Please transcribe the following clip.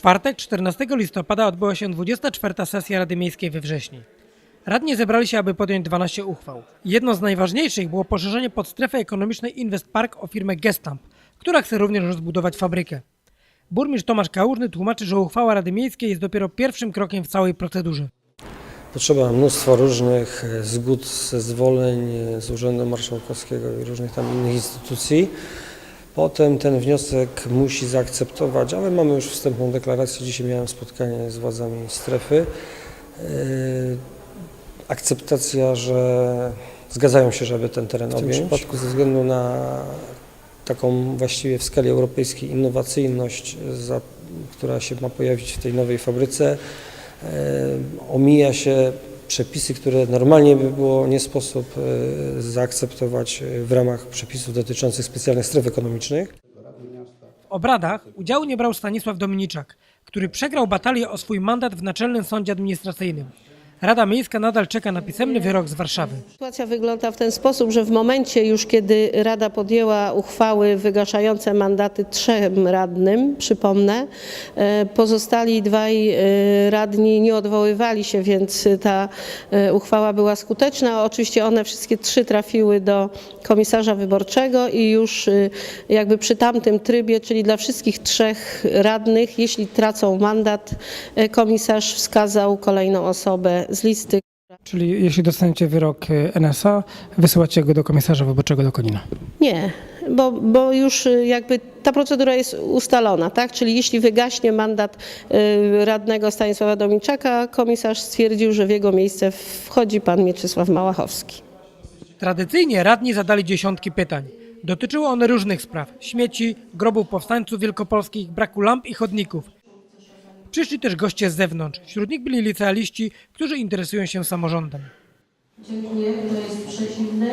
czwartek, 14 listopada odbyła się 24. sesja Rady Miejskiej we Wrześni. Radni zebrali się, aby podjąć 12 uchwał. Jedno z najważniejszych było poszerzenie podstrefy ekonomicznej Invest Park o firmę Gestamp, która chce również rozbudować fabrykę. Burmistrz Tomasz Kałużny tłumaczy, że uchwała Rady Miejskiej jest dopiero pierwszym krokiem w całej procedurze. Potrzeba mnóstwa różnych e, zgód, zezwoleń e, z Urzędu Marszałkowskiego i różnych tam innych instytucji. Potem ten wniosek musi zaakceptować, ale mamy już wstępną deklarację. Dzisiaj miałem spotkanie z władzami strefy. E, Akceptacja, że zgadzają się, żeby ten teren objąć. W tym przypadku ze względu na taką właściwie w skali europejskiej innowacyjność, za, która się ma pojawić w tej nowej fabryce, e, omija się przepisy, które normalnie by było nie sposób e, zaakceptować e, w ramach przepisów dotyczących specjalnych stref ekonomicznych. W obradach udziału nie brał Stanisław Dominiczak, który przegrał batalię o swój mandat w Naczelnym Sądzie Administracyjnym. Rada Miejska nadal czeka na pisemny wyrok z Warszawy. Sytuacja wygląda w ten sposób, że w momencie już, kiedy Rada podjęła uchwały wygaszające mandaty trzem radnym, przypomnę, e, pozostali dwaj e, radni nie odwoływali się, więc ta e, uchwała była skuteczna. Oczywiście one wszystkie trzy trafiły do komisarza wyborczego i już jakby przy tamtym trybie, czyli dla wszystkich trzech radnych, jeśli tracą mandat, komisarz wskazał kolejną osobę z listy, Czyli jeśli dostaniecie wyrok y, NSA, wysyłacie go do komisarza wyborczego do Konina. Nie, bo, bo już y, jakby ta procedura jest ustalona, tak? Czyli jeśli wygaśnie mandat y, radnego Stanisława Dominczaka, komisarz stwierdził, że w jego miejsce wchodzi pan Mieczysław Małachowski. Tradycyjnie radni zadali dziesiątki pytań. Dotyczyły one różnych spraw: śmieci, grobów powstańców wielkopolskich, braku lamp i chodników. Przyszli też goście z zewnątrz. Wśród nich byli licealiści, którzy interesują się samorządem. Dziękuję. Kto jest przeciwny?